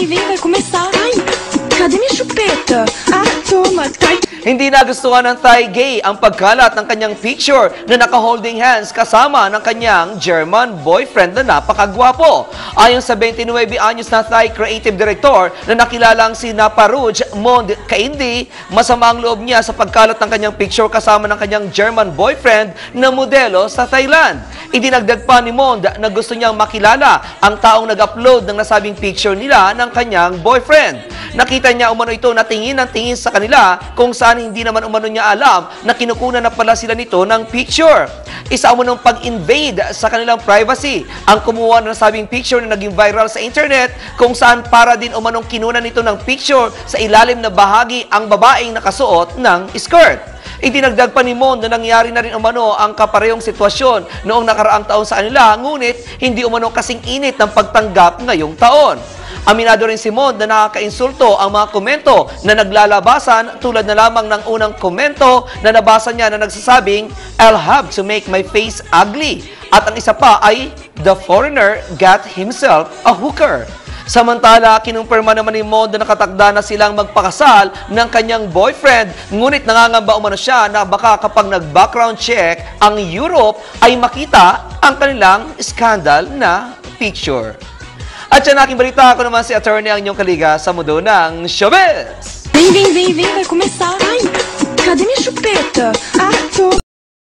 vem, vem, vai começar. Ai, cadê minha chupeta? Ah, toma, tá. Hindi nagustuhan ng Thai gay ang pagkalat ng kanyang picture na naka-holding hands kasama ng kanyang German boyfriend na napakagwapo. Ayon sa 29 anyos na Thai creative director na nakilalang si Naparuj Mond Kaindi, masama ang loob niya sa pagkalat ng kanyang picture kasama ng kanyang German boyfriend na modelo sa Thailand. Idinagdag pa ni Mond na gusto niyang makilala ang taong nag-upload ng nasabing picture nila ng kanyang boyfriend. Nakita niya umano ito na tingin ng tingin sa kanila kung saan hindi naman umano niya alam na kinukunan na pala sila nito ng picture. Isa umanong pag-invade sa kanilang privacy ang kumuha ng nasabing picture na naging viral sa internet kung saan para din umanong kinunan nito ng picture sa ilalim na bahagi ang babaeng nakasuot ng skirt. Idinagdag pa ni Mon na nangyari na rin umano ang kaparehong sitwasyon noong nakaraang taon sa kanila, ngunit hindi umano kasing init ng pagtanggap ngayong taon. Aminado rin si Mon na nakakainsulto ang mga komento na naglalabasan tulad na lamang ng unang komento na nabasa niya na nagsasabing, I'll have to make my face ugly. At ang isa pa ay, the foreigner got himself a hooker. Samantala, kinumpirma naman ni Mon na nakatakda na silang magpakasal ng kanyang boyfriend. Ngunit nangangamba umano siya na baka kapag nag-background check ang Europe ay makita ang kanilang scandal na picture. At yan aking balita ako naman si attorney ang inyong kaliga sa mundo ng showbiz. Vem, vem, vem, vem, vai começar. Ai, cadê minha chupeta? Ah.